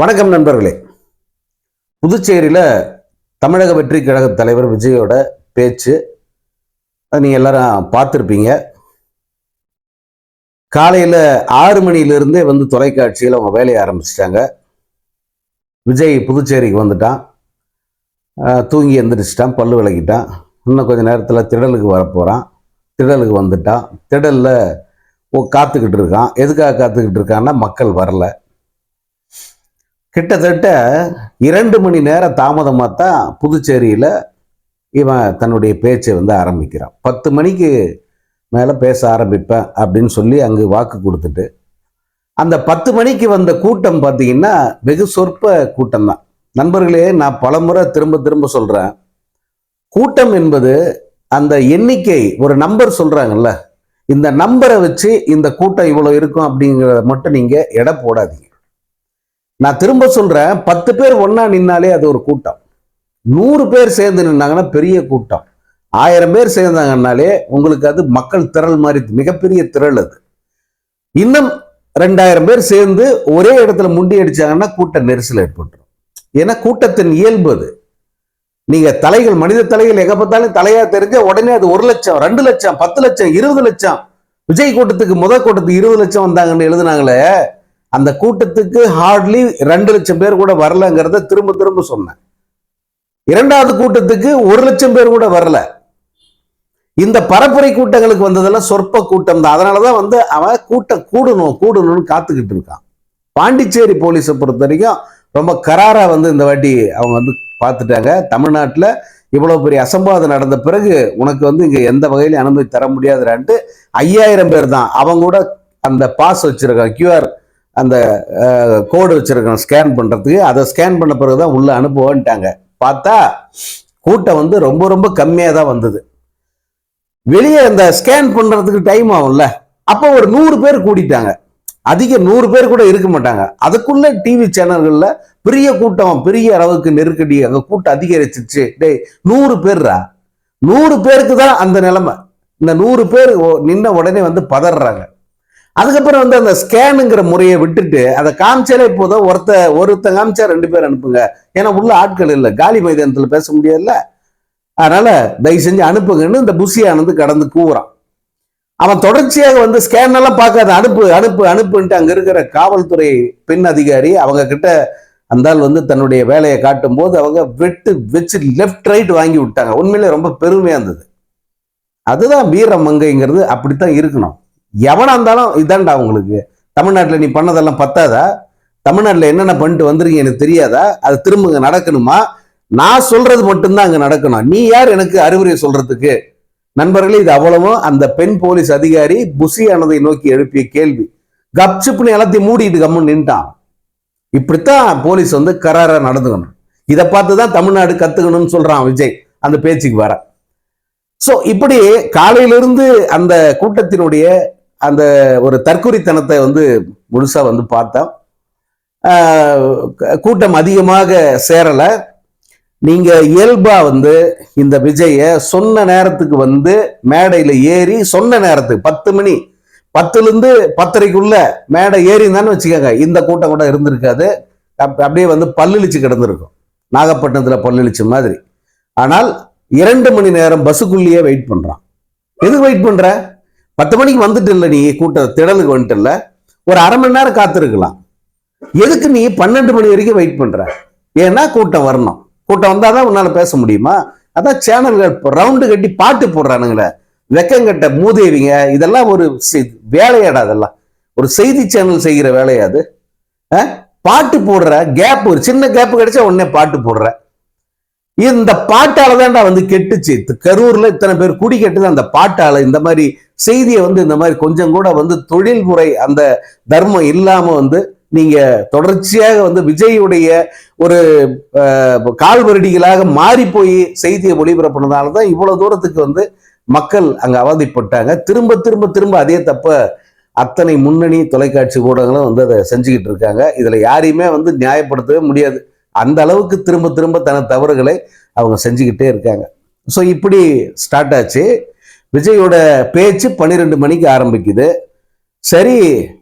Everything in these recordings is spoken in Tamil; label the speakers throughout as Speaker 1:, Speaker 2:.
Speaker 1: வணக்கம் நண்பர்களே. புதுச்சேரியில் தமிழக வெற்றி கழக தலைவர் விஜயோட பேச்சு அதை நீங்கள் எல்லாரும் பார்த்துருப்பீங்க. காலையில் ஆறு மணியிலிருந்தே வந்து தொலைக்காட்சியில் அவங்க வேலையை ஆரம்பிச்சிட்டாங்க. விஜய் புதுச்சேரிக்கு வந்துட்டான். தூங்கி எந்திரிச்சிட்டான் பல்லு விளக்கிட்டான். இன்னும் கொஞ்சம் நேரத்தில் திடலுக்கு வரப்போகிறான் திடலுக்கு வந்துட்டான். திடலில் ஓ காத்துக்கிட்டு இருக்கான். எதுக்காக காத்துக்கிட்டு இருக்கான்னா மக்கள் வரலை. கிட்டத்தட்ட இரண்டு மணி நேரம் தாமதமாக தான் புதுச்சேரியில் இவன் தன்னுடைய பேச்சை வந்து ஆரம்பிக்கிறான். பத்து மணிக்கு மேலே பேச ஆரம்பிப்பேன் அப்படின்னு சொல்லி அங்கு வாக்கு கொடுத்துட்டு அந்த பத்து மணிக்கு வந்த கூட்டம் பார்த்தீங்கன்னா வெகு சொற்ப கூட்டம் தான் நண்பர்களே நான் பலமுறை திரும்ப திரும்ப சொல்கிறேன் கூட்டம் என்பது அந்த எண்ணிக்கை ஒரு நம்பர் சொல்கிறாங்கல்ல இந்த நம்பரை வச்சு இந்த கூட்டம் இவ்வளோ இருக்கும் அப்படிங்கிறத மட்டும் நீங்கள் எடை போடாதீங்க. நான் திரும்ப சொல்றேன் பத்து பேர் ஒன்றா நின்னாலே அது ஒரு கூட்டம். நூறு பேர் சேர்ந்து நின்னாங்கன்னா பெரிய கூட்டம். ஆயிரம் பேர் சேர்ந்தாங்கன்னாலே உங்களுக்கு அது மக்கள் திரள் மாதிரி மிகப்பெரிய திரள் அது. இன்னும் ரெண்டாயிரம் பேர் சேர்ந்து ஒரே இடத்துல முண்டி அடிச்சாங்கன்னா கூட்ட நெரிசல் ஏற்பட்டுரும். ஏன்னா கூட்டத்தின் இயல்பு அது. நீங்க தலைகள் மனித தலைகள் எங்க பார்த்தாலும் தலையா தெரிஞ்ச உடனே அது ஒரு லட்சம் ரெண்டு லட்சம் பத்து லட்சம் இருபது லட்சம். விஜய் கூட்டத்துக்கு முதல் கூட்டத்துக்கு இருபது லட்சம் வந்தாங்கன்னு எழுதுனாங்களே அந்த கூட்டத்துக்கு ஹார்ட்லி ரெண்டு லட்சம் பேர் கூட வரலங்கிறத திரும்ப திரும்ப சொன்னேன். இரண்டாவது கூட்டத்துக்கு ஒரு லட்சம் பேர் கூட வரல. இந்த பரப்புரை கூட்டங்களுக்கு வந்ததெல்லாம் சொற்ப கூட்டம் தான். அதனாலதான் வந்து அவன் கூட்டம் கூடணும் கூடணும்னு காத்துக்கிட்டு இருக்கான். பாண்டிச்சேரி போலீஸை பொறுத்த வரைக்கும் ரொம்ப கராரா வந்து இந்த வாட்டி அவங்க வந்து பார்த்துட்டாங்க. தமிழ்நாட்டில் இவ்வளவு பெரிய அசம்பாவிதம் நடந்த பிறகு உனக்கு வந்து இங்க எந்த வகையிலும் அனுமதி தர முடியாதுறான்ட்டு ஐயாயிரம் பேர் தான். அவங்க கூட அந்த பாஸ் வச்சிருக்கான் கியூஆர் அந்த கோடு வச்சுருக்கோம் ஸ்கேன் பண்ணுறதுக்கு அதை ஸ்கேன் பண்ண பிறகு தான் உள்ளே அனுப்புவோன்ட்டாங்க. பார்த்தா கூட்டம் வந்து ரொம்ப ரொம்ப கம்மியாக தான் வந்தது. வெளியே அந்த ஸ்கேன் பண்ணுறதுக்கு டைம் ஆகும்ல. அப்போ ஒரு நூறு பேர் கூடிட்டாங்க. அதிக நூறு பேர் கூட இருக்க மாட்டாங்க. அதுக்குள்ளே டிவி சேனல்களில் பெரிய கூட்டம் பெரிய அளவுக்கு நெருக்கடி அங்கே கூட்டம் அதிகரிச்சிருச்சு. டேய் நூறு பேர்ரா? நூறு பேருக்கு தான் அந்த நிலைமை. இந்த நூறு பேர் நின்ன உடனே வந்து பதறாங்க அதுக்கப்புறம் வந்து அந்த ஸ்கேனுங்கிற முறையை விட்டுட்டு அதை காமிச்சாலே போதும். ஒருத்த ஒருத்தன் காமிச்சா ரெண்டு பேர் அனுப்புங்க. ஏன்னா உள்ள ஆட்கள் இல்லை. காலி மைதானத்தில் பேச முடியாதுல்ல. அதனால தயவு செஞ்சு அனுப்புங்கன்னு இந்த புசி கடந்து கூவுறான். அவன் தொடர்ச்சியாக வந்து ஸ்கேன் எல்லாம் பார்க்காத அனுப்பு அனுப்பு அனுப்புன்ட்டு அங்கே இருக்கிற காவல்துறை பெண் அதிகாரி அவங்க கிட்ட அந்தால் வந்து தன்னுடைய வேலையை காட்டும் போது அவங்க வெட்டு வச்சு லெஃப்ட் ரைட் வாங்கி விட்டாங்க. உண்மையிலே ரொம்ப பெருமையாக இருந்தது. அதுதான் வீரமங்கைங்கிறது அப்படித்தான் இருக்கணும். எவனா இருந்தாலும் இதான்டா உங்களுக்கு. தமிழ்நாட்டில் நீ பண்ணதெல்லாம் பத்தாதா? தமிழ்நாட்டில் என்னென்ன பண்ணிட்டு வந்துருங்க எனக்கு தெரியாதா? அது திரும்ப நடக்கணுமா? நான் சொல்றது மட்டும்தான் அங்கே நடக்கணும். நீ யார் எனக்கு அறிவுரை சொல்றதுக்கு? நண்பர்களே இது அவ்வளவும் அந்த பெண் போலீஸ் அதிகாரி புசியானதை நோக்கி எழுப்பிய கேள்வி. கப்சிப்புன்னு எல்லாத்தையும் மூடிட்டு கம்முன்னு நின்ட்டான். இப்படித்தான் போலீஸ் வந்து கராரா நடந்துக்கணும். இதை பார்த்து தான் தமிழ்நாடு கத்துக்கணும்னு சொல்றான் விஜய். அந்த பேச்சுக்கு வர. ஸோ இப்படி காலையிலிருந்து அந்த கூட்டத்தினுடைய அந்த ஒரு தற்கொலைத்தனத்தை வந்து முழுசாக வந்து பார்த்தோம் கூட்டம் அதிகமாக சேரலை. நீங்கள் இயல்பாக வந்து இந்த விஜயை சொன்ன நேரத்துக்கு வந்து மேடையில் ஏறி சொன்ன நேரத்துக்கு பத்து மணி பத்துலேருந்து பத்தரைக்குள்ள மேடை ஏறி இருந்தான்னு வச்சுக்கோங்க இந்த கூட்டம் கூட இருந்திருக்காது. அப்~ அப்படியே வந்து பல்லிழிச்சு கிடந்திருக்கும். நாகப்பட்டினத்தில் பல்லிழிச்ச மாதிரி. ஆனால் இரண்டு மணி நேரம் பஸ்ஸுக்குள்ளேயே வெயிட் பண்ணுறான் எதுக்கு வெயிட் பண்ணுற பத்து மணிக்கு வந்துட்டு இல்லை நீ கூட்டம் திடலுக்கு வந்துட்டு இல்லை ஒரு அரை மணி நேரம் காத்திருக்கலாம். எதுக்கு நீ பன்னெண்டு மணி வரைக்கும் வெயிட் பண்ற? ஏன்னா கூட்டம் வரணும். கூட்டம் வந்தாதான் உன்னால பேச முடியுமா? அதான் சேனல்கள் ரவுண்டு கட்டி பாட்டு போடுறானுங்களே. வெக்கங்கட்ட மூதேவிங்க இதெல்லாம் ஒரு வேலையாடா அதெல்லாம். ஒரு செய்தி சேனல் செய்கிற வேலையாது பாட்டு போடுற கேப் ஒரு சின்ன கேப் கிடைச்சா உடனே பாட்டு போடுற. இந்த பாட்டால தான்டா வந்து கெட்டுச்சு. கரூர்ல இத்தனை பேர் குடி கெட்டுது அந்த பாட்டால. இந்த மாதிரி செய்தியை வந்து இந்த மாதிரி கொஞ்சம் கூட வந்து தொழில்முறை அந்த தர்மம் இல்லாம வந்து நீங்க தொடர்ச்சியாக வந்து விஜயுடைய ஒரு அஹ், கால்வருடிகளாக மாறி போய் செய்தியை ஒளிபரப்புனதால தான் இவ்வளவு தூரத்துக்கு வந்து மக்கள் அங்க அவதிப்பட்டாங்க. திரும்ப திரும்ப திரும்ப அதே தப்ப அத்தனை முன்னணி தொலைக்காட்சி ஊடகங்களும் வந்து அதை செஞ்சுக்கிட்டு இருக்காங்க. இதுல யாரையுமே வந்து நியாயப்படுத்தவே முடியாது. அந்த அளவுக்கு திரும்ப திரும்ப தன தவறுகளை அவங்க செஞ்சுக்கிட்டே இருக்காங்க. ஸோ இப்படி ஸ்டார்ட் ஆச்சு. விஜயோட பேச்சு பன்னிரெண்டு மணிக்கு ஆரம்பிக்குது. சரி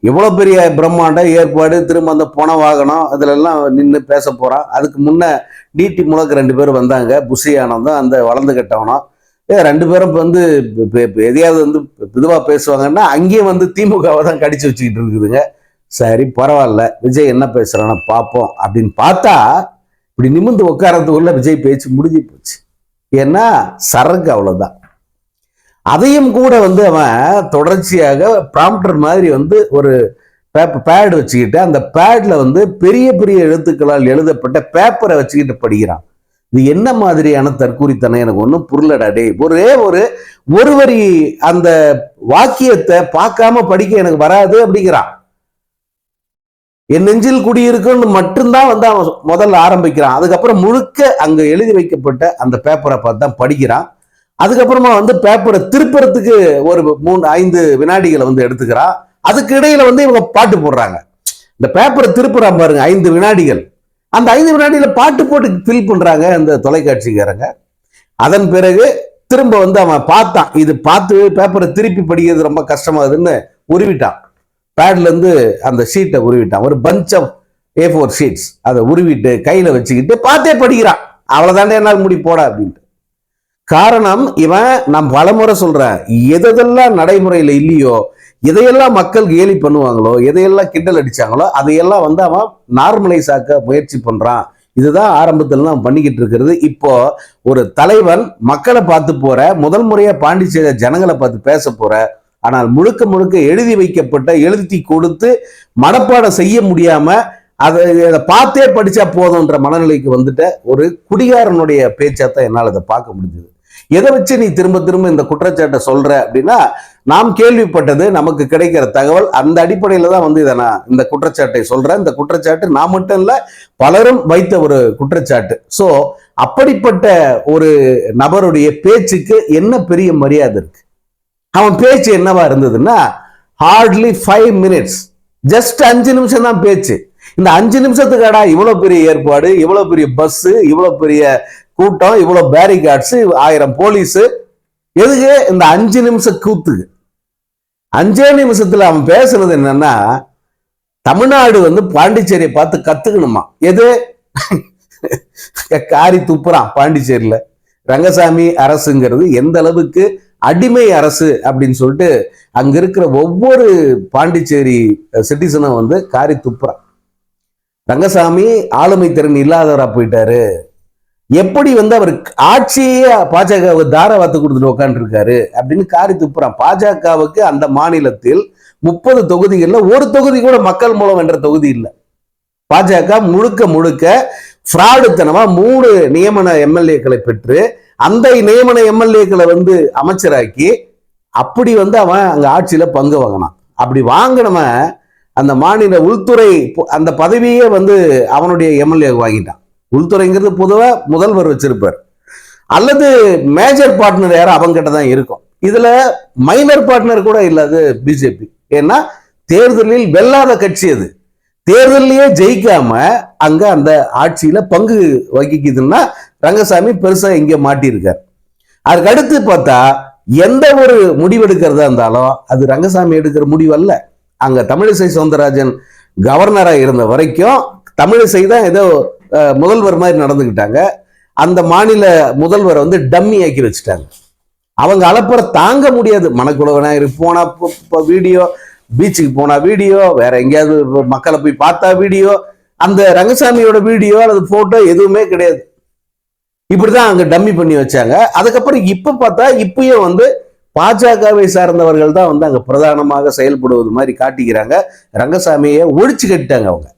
Speaker 1: இவ்வளோ பெரிய பிரம்மாண்ட ஏற்பாடு திரும்ப அந்த பண வாகனம் அதிலெல்லாம் நின்று பேச போகிறான் அதுக்கு முன்னே டிடி முழக்க ரெண்டு பேரும் வந்தாங்க. புஷி ஆனந்தம் அந்த வளர்ந்து கட்டவனும். ஏ ரெண்டு பேரும் வந்து எதையாவது வந்து இதுவாக பேசுவாங்கன்னா அங்கேயும் வந்து திமுகவை தான் கடிச்சு வச்சுக்கிட்டு இருக்குதுங்க. சரி பரவாயில்ல. விஜய் என்ன பேசுறான்னு பார்ப்போம் அப்படின்னு பார்த்தா இப்படி நிமிந்து உட்காரத்துக்குள்ள விஜய் பேச்சு முடிஞ்சு போச்சு. ஏன்னா சரக்கு அவ்வளோதான் அதையும் கூட வந்து அவன் தொடர்ச்சியாக ப்ராம்ப்டர் மாதிரி வந்து ஒரு பேட் வச்சுக்கிட்டு அந்த பேட்ல வந்து பெரிய பெரிய எழுத்துக்களால் எழுதப்பட்ட பேப்பரை வச்சுக்கிட்டு படிக்கிறான். இது என்ன மாதிரியான தற்கூரித்தனம்? எனக்கு ஒன்றும் புரியலடா. டேய் ஒரே ஒரு ஒரு வரி அந்த வாக்கியத்தை பார்க்காம படிக்க எனக்கு வராது அப்படிங்கிறான். என் நெஞ்சில் குடியிருக்குன்னு மட்டும்தான் வந்து அவன் முதல்ல ஆரம்பிக்கிறான். அதுக்கப்புறம் முழுக்க அங்கே எழுதி வைக்கப்பட்ட அந்த பேப்பரை பார்த்து தான் படிக்கிறான். அதுக்கப்புறமா வந்து பேப்பரை திருப்புறத்துக்கு ஒரு மூணு ஐந்து வினாடிகளை வந்து எடுத்துக்கிறான். அதுக்கு இடையில வந்து இவங்க பாட்டு போடுறாங்க. இந்த பேப்பரை திருப்புறான் பாருங்க ஐந்து வினாடிகள். அந்த ஐந்து வினாடியில பாட்டு போட்டு ஃபில் பண்றாங்க இந்த தொலைக்காட்சிக்காரங்க. அதன் பிறகு திரும்ப வந்து அவன் பார்த்தான். இது பார்த்து பேப்பரை திருப்பி படிக்கிறது ரொம்ப கஷ்டமாகுதுன்னு உருவிட்டான். பேட்லேருந்து அந்த ஷீட்டை உருவிட்டான். ஒரு punch of A four sheets அதை உருவிட்டு கையில் வச்சுக்கிட்டு பார்த்தே படிக்கிறான். அவ்வளோதாண்டே என்னால் முடி போட அப்படின்ட்டு. காரணம் இவன் நான் பலமுறை சொல்கிறேன் எதெல்லாம் நடைமுறையில் இல்லையோ எதையெல்லாம் மக்கள் கேலி பண்ணுவாங்களோ எதையெல்லாம் கிண்டல் அடித்தாங்களோ அதையெல்லாம் வந்து அவன் நார்மலைஸ் ஆக்க முயற்சி பண்ணுறான் இதுதான் ஆரம்பத்தில் நான் பண்ணிக்கிட்டு இருக்கிறது. இப்போ ஒரு தலைவன் மக்களை பார்த்து போற முதல் முறையாக பாண்டிச்சேரி ஜனங்களை பார்த்து பேச போற ஆனால் முழுக்க முழுக்க எழுதி வைக்கப்பட்ட எழுதி கொடுத்து மனப்பாடம் செய்ய முடியாம அதை அதை பார்த்தே படிச்சா போதும்ன்ற மனநிலைக்கு வந்துட்ட ஒரு குடிகாரனுடைய பேச்சாத்தான் என்னால் அதை பார்க்க முடிஞ்சது. எதை வச்சு நீ திரும்ப திரும்ப இந்த குற்றச்சாட்டை சொல்ற அப்படின்னா நாம் கேள்விப்பட்டது நமக்கு கிடைக்கிற தகவல் அந்த அடிப்படையில தான் வந்து இதை நான் இந்த குற்றச்சாட்டை சொல்றேன். இந்த குற்றச்சாட்டு நான் மட்டும் இல்லை பலரும் வைத்த ஒரு குற்றச்சாட்டு. ஸோ அப்படிப்பட்ட ஒரு நபருடைய பேச்சுக்கு என்ன பெரிய மரியாதை இருக்கு? அவன் பேச்சு என்னவா இருந்ததுன்னா ஹார்ட்லி ஃபைவ் மினிட்ஸ் ஜஸ்ட் அஞ்சு நிமிஷம் தான் பேச்சு. இந்த அஞ்சு நிமிஷத்துக்காடா இவ்வளவு பெரிய ஏற்பாடு இவ்வளவு பெரிய பஸ் இவ்வளவு பெரிய கூட்டம் இவ்வளவு பேரிகார்ட்ஸ் ஆயிரம் போலீஸ் எதுக்கு இந்த அஞ்சு நிமிஷம் கூத்துக்கு? அஞ்சே நிமிஷத்துல அவன் பேசுனது என்னன்னா தமிழ்நாடு வந்து பாண்டிச்சேரியை பார்த்து கத்துக்கணுமா? எது? காரி துப்புறான் பாண்டிச்சேரியில. ரங்கசாமி அரசுங்கிறது எந்த அளவுக்கு அடிமை அரசு அப்படின்னு சொல்லிட்டு அங்க இருக்கிற ஒவ்வொரு பாண்டிச்சேரி சிட்டிசனும் வந்து காரி துப்புறான் ரங்கசாமி ஆளுமை திறன் இல்லாதவரா போயிட்டாரு. எப்படி வந்து அவர் ஆட்சியே பாஜகவுக்கு தாரவாத்து கொடுத்துட்டு உட்காந்துருக்காரு அப்படின்னு காரி துப்புறான் பாஜகவுக்கு அந்த மாநிலத்தில் முப்பது தொகுதிகளில் ஒரு தொகுதி கூட மக்கள் மூலம் என்ற தொகுதி இல்லை. பாஜக முழுக்க முழுக்க ஃப்ராடுத்தனமா மூணு நியமன எம்எல்ஏக்களை பெற்று அந்த நியமன எம்எல்ஏக்களை வந்து அமைச்சராக்கி அப்படி வந்து அவன் அங்க ஆட்சியில பங்கு வாங்கினான். அப்படி வாங்கினவன் அந்த மாநில உள்துறை அந்த பதவியே வந்து அவனுடைய எம்எல்ஏ வாங்கிட்டான். உள்துறைங்கிறது பொதுவா முதல்வர் வச்சிருப்பார். அல்லது மேஜர் பார்ட்னர் யாரும் அவங்கிட்ட தான் இருக்கும். இதுல மைனர் பார்ட்னர் கூட இல்லாது பிஜேபி. ஏன்னா தேர்தலில் வெல்லாத கட்சி அது. தேர்தலையே ஜெயிக்காம அங்க அந்த ஆட்சியில பங்கு வகிக்குதுன்னா ரங்கசாமி பெருசாக இங்கே மாட்டியிருக்கார். அதுக்கடுத்து பார்த்தா எந்த ஒரு முடிவெடுக்கிறதா இருந்தாலும் அது ரங்கசாமி எடுக்கிற முடிவு அல்ல தமிழிசை சவுந்தரராஜன் கவர்னராக இருந்த வரைக்கும் தமிழிசை தான் ஏதோ முதல்வர் மாதிரி நடந்துக்கிட்டாங்க அந்த மாநில முதல்வரை வந்து டம்மி ஆக்கி வச்சுட்டாங்க. அவங்க அலப்பற தாங்க முடியாது. மணக்குள விநாயகர் இப்போ வீடியோ பீச்சுக்கு போனா வீடியோ வேற எங்கேயாவது மக்களை போய் பார்த்தா வீடியோ அந்த ரங்கசாமியோட வீடியோ அல்லது போட்டோ எதுவுமே கிடையாது. இப்படிதான் அங்க டம்மி பண்ணி வச்சாங்க. அதுக்கப்புறம் இப்ப பார்த்தா இப்பயும் வந்து பாஜகவை சார்ந்தவர்கள் தான் வந்து அங்க பிரதானமாக செயல்படுவது மாதிரி காட்டிக்கிறாங்க. ரங்கசாமியை ஒழிச்சு கட்டிட்டாங்க அவங்க.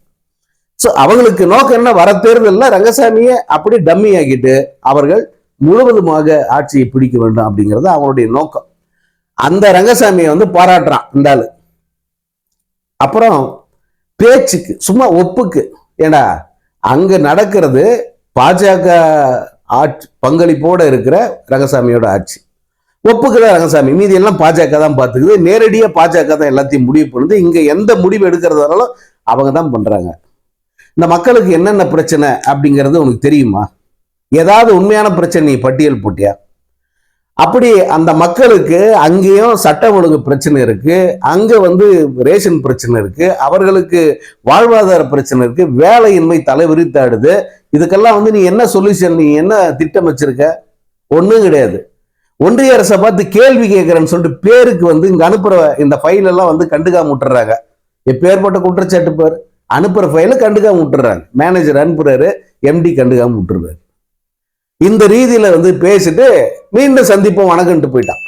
Speaker 1: ஸோ அவங்களுக்கு நோக்கம் என்ன? வர தேர்தலில் ரங்கசாமியை அப்படி டம்மி ஆக்கிட்டு அவர்கள் முழுவதுமாக ஆட்சியை பிடிக்க வேண்டும் அப்படிங்கிறது அவங்களுடைய நோக்கம். அந்த ரங்கசாமியை வந்து பாராட்டுறான் இந்த ஆளு. அப்புறம் பேச்சுக்கு சும்மா ஒப்புக்கு. ஏடா அங்க நடக்கிறது பாஜக ஆட்சி பங்களிப்போடு இருக்கிற ரங்கசாமியோட ஆட்சி. ஒப்புக்கிற ரங்கசாமி. மீதி எல்லாம் பாஜக தான் பார்த்துக்குது. நேரடியாக பாஜக தான் எல்லாத்தையும் முடிவு பண்ணுது. இங்கே எந்த முடிவு எடுக்கிறதாலும் அவங்க தான் பண்ணுறாங்க இந்த மக்களுக்கு என்னென்ன பிரச்சனை அப்படிங்கிறது உனக்கு தெரியுமா? ஏதாவது உண்மையான பிரச்சனை நீ பட்டியல் போட்டியா? அப்படி அந்த மக்களுக்கு அங்கேயும் சட்ட ஒழுங்கு பிரச்சனை இருக்கு. அங்க வந்து ரேஷன் பிரச்சனை இருக்கு. அவர்களுக்கு வாழ்வாதார பிரச்சனை இருக்கு. வேலையின்மை தலைவிரித்தாடுது இதுக்கெல்லாம் வந்து நீ என்ன சொல்யூஷன் நீ என்ன திட்டம் வச்சிருக்க? ஒன்றும் கிடையாது. ஒன்றிய அரசை பார்த்து கேள்வி கேட்குறேன்னு சொல்லிட்டு பேருக்கு வந்து இங்க அனுப்புற இந்த ஃபைல் எல்லாம் வந்து கண்டுக்காம விட்டுறாங்க. எப்பேற்பட்ட குற்றச்சாட்டு பேர். அனுப்புற ஃபைல கண்டுக்காம விட்டுறாங்க. மேனேஜர் அனுப்புறாரு எம்டி கண்டுக்காம விட்டுறாரு. இந்த ரீதியில் வந்து பேசிட்டு மீண்டும் சந்திப்போம். வணக்கம்ட்டு போயிட்டான்.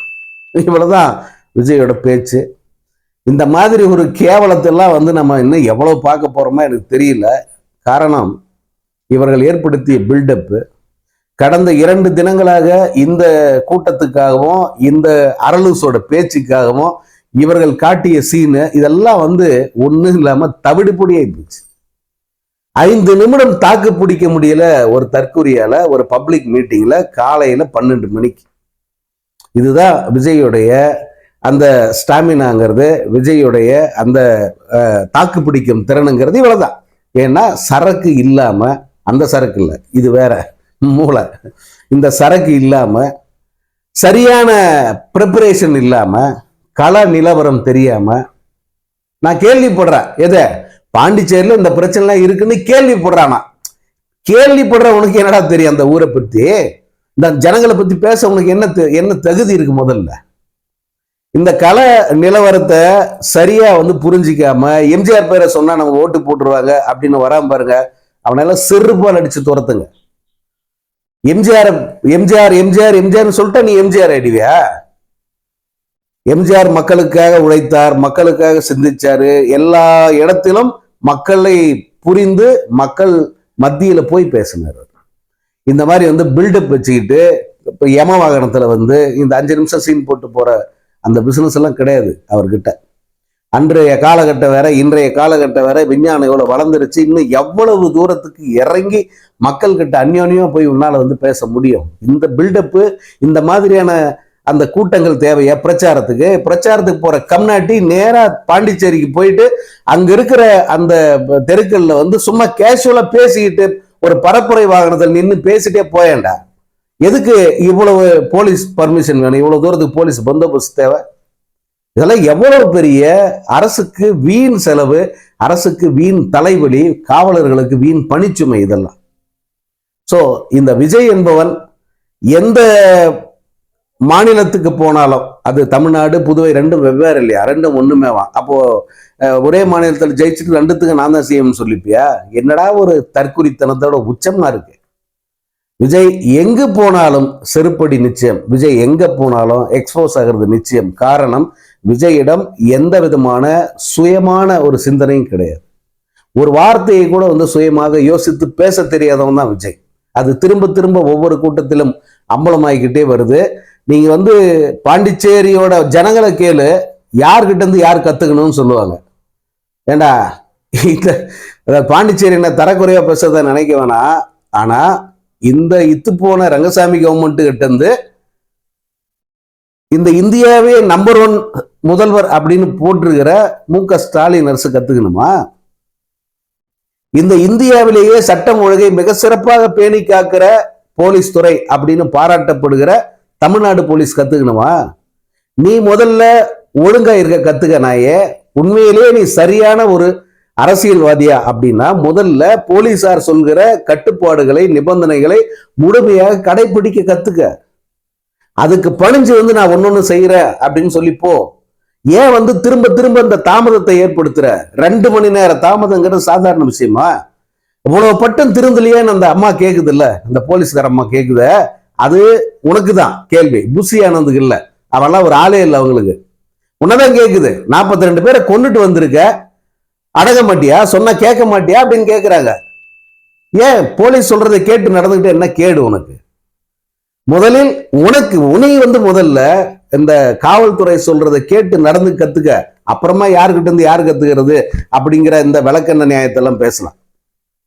Speaker 1: இவ்வளோதான் விஜயோட பேச்சு. இந்த மாதிரி ஒரு கேவலத்தை எல்லாம் வந்து நம்ம இன்னும் எவ்வளோ பார்க்க போகிறோமோ எனக்கு தெரியல. காரணம் இவர்கள் ஏற்படுத்திய பில்டப்பு கடந்த இரண்டு தினங்களாக இந்த கூட்டத்துக்காகவும் இந்த அரலுசோட பேச்சுக்காகவும் இவர்கள் காட்டிய சீனு இதெல்லாம் வந்து ஒன்றும் இல்லாமல் தவிடுபொடியாகி போச்சு ஐந்து நிமிடம் தாக்கு பிடிக்க முடியல ஒரு தற்கொலையால ஒரு பப்ளிக் மீட்டிங்ல காலையில பன்னெண்டு மணிக்கு. இதுதான் விஜயுடைய அந்த ஸ்டாமினாங்கிறது விஜயுடைய அந்த தாக்கு பிடிக்கும் திறனுங்கிறது இவ்வளவுதான். ஏன்னா சரக்கு இல்லாம அந்த சரக்கு இல்லை இது வேற மூளை. இந்த சரக்கு இல்லாம சரியான ப்ரிப்பரேஷன் இல்லாம கள நிலவரம் தெரியாம நான் கேள்விப்படுறேன் எதை? பாண்டிச்சேரியில இந்த பிரச்சனைலாம் இருக்குன்னு கேள்விப்படுறானா. கேள்விப்படுற உனக்கு என்னடா தெரியும் அந்த ஊரை பத்தி? இந்த ஜனங்களை பத்தி பேச உனக்கு என்ன என்ன தகுதி இருக்கு முதல்ல? இந்த கல நிலவரத்தை சரியா வந்து புரிஞ்சிக்காம எம்ஜிஆர் பேரை சொன்னா நம்ம ஓட்டு போட்டுருவாங்க அப்படின்னு வராம பாருங்க. அவனெல்லாம் செருப்பால் அடிச்சு துரத்துங்க. எம்ஜிஆர் எம்ஜிஆர் எம்ஜிஆர் எம்ஜிஆர் சொல்லிட்டா நீ எம்ஜிஆர் ஆயிடுவியா? எம்ஜிஆர் மக்களுக்காக உழைத்தார் மக்களுக்காக சிந்திச்சாரு. எல்லா இடத்திலும் மக்களை புரிந்து மக்கள் மத்தியில் போய் பேசினார். இந்த மாதிரி வந்து பில்டப் வச்சுக்கிட்டு இப்போ யம வாகனத்தில் வந்து இந்த அஞ்சு நிமிஷம் சீன் போட்டு போகிற அந்த பிஸ்னஸ் எல்லாம் கிடையாது அவர்கிட்ட. அன்றைய காலகட்டம் வேற இன்றைய காலகட்டம் வேற விஞ்ஞானம் எவ்வளோ வளர்ந்துருச்சு இன்னும் எவ்வளவு தூரத்துக்கு இறங்கி மக்கள்கிட்ட அந்யோன்யம் போய் உன்னால் வந்து பேச முடியும். இந்த பில்டப்பு இந்த மாதிரியான அந்த கூட்டங்கள் தேவையா? பிரச்சாரத்துக்கு. பிரச்சாரத்துக்கு போற கம்னாட்டி நேரா பாண்டிச்சேரிக்கு போயிட்டு அங்க இருக்கிற அந்த தெருக்கள்ல வந்து சும்மா கேஷுவலா பேசிக்கிட்டு ஒரு பரப்புரை வாகனத்தில் நின்று பேசிட்டே போயேண்டா எதுக்கு இவ்வளவு போலீஸ் பர்மிஷன் வேணும்? இவ்வளவு தூரத்துக்கு போலீஸ் பந்தோபஸ்து தேவை? இதெல்லாம் எவ்வளவு பெரிய அரசுக்கு வீண் செலவு அரசுக்கு வீண் தலைவலி காவலர்களுக்கு வீண் பணிச்சுமை இதெல்லாம். ஸோ இந்த விஜய் என்பவன் எந்த மாநிலத்துக்கு போனாலும் அது தமிழ்நாடு புதுவை ரெண்டும் வெவ்வேறு இல்லையா? ரெண்டும் ஒண்ணுமேவா? அப்போ ஒரே மாநிலத்தில் ஜெயிச்சுட்டு ரெண்டுத்துக்கு நான் தான் செய்யணும்னு சொல்லிப்பியா? என்னடா ஒரு தற்குறித்தனத்தோட உச்சமா இருக்கு. விஜய் எங்கே போனாலும் செருப்படி நிச்சயம். விஜய் எங்க போனாலும் எக்ஸ்போஸ் ஆகிறது நிச்சயம். காரணம் விஜயிடம் எந்த விதமான சுயமான ஒரு சிந்தனையும் கிடையாது. ஒரு வார்த்தையை கூட வந்து சுயமாக யோசித்து பேச தெரியாதவன் தான் விஜய். அது திரும்ப திரும்ப ஒவ்வொரு கூட்டத்திலும் அம்பலமாகிக்கிட்டே வருது. நீங்கள் வந்து பாண்டிச்சேரியோட ஜனங்களை கேளு யார்கிட்டேருந்து யார் கற்றுக்கணும்னு சொல்லுவாங்க. ஏண்டா இந்த பாண்டிச்சேரி என்ன தரக்குறையாக பேசுறத நினைக்க வேணாம் ஆனால் இந்த இத்து போன ரங்கசாமி கவர்மெண்ட்டு கிட்டேருந்து இந்த இந்தியாவே நம்பர் ஒன் முதல்வர் அப்படின்னு போட்டிருக்கிற மு க ஸ்டாலின் அரசு கற்றுக்கணுமா இந்த இந்தியாவிலேயே சட்டம் ஒழுங்கை மிக சிறப்பாக பேணி காக்கிற போலீஸ் துறை அப்படின்னு பாராட்டப்படுகிற தமிழ்நாடு போலீஸ் கத்துக்கணுமா? நீ முதல்ல ஒழுங்கா இருக்க கத்துக்க நாயே. உண்மையிலேயே நீ சரியான ஒரு அரசியல்வாதியா அப்படின்னா முதல்ல போலீசார் சொல்கிற கட்டுப்பாடுகளை நிபந்தனைகளை முழுமையாக கடைபிடிக்க கத்துக்க. அதுக்கு பணிஞ்சு வந்து நான் ஒன்னொன்னு செய்யறேன் அப்படின்னு சொல்லிப்போ ஏன் வந்து திரும்ப திரும்ப இந்த தாமதத்தை ஏற்படுத்துற? ரெண்டு மணி நேர தாமதங்கிறது சாதாரண விஷயமா? இவ்வளவு பட்டம் திருந்தலையேன்னு அந்த அம்மா கேக்குது இல்ல அந்த போலீஸ்கார அம்மா கேக்குத. அது உனக்கு தான் கேள்வி. புசி ஆனந்துக்கு இல்ல. அவெல்லாம் ஒரு ஆளே இல்லை அவங்களுக்கு. உன்னதான் கேக்குது. நாற்பத்தி ரெண்டு பேரை கொண்டுட்டு வந்திருக்க. அடங்க மாட்டியா? சொன்னா கேட்க மாட்டியா? அப்படின்னு கேட்குறாங்க ஏன் போலீஸ் சொல்றதை கேட்டு நடந்துகிட்டு என்ன கேடு உனக்கு? முதலில் உனக்கு உனி வந்து முதல்ல இந்த காவல்துறை சொல்றதை கேட்டு நடந்து கத்துக்க. அப்புறமா யாருக்கிட்ட இருந்து யார் கத்துக்கிறது? அப்படிங்கிற இந்த விளக்கெண்ண நியாயத்தெல்லாம் பேசலாம்.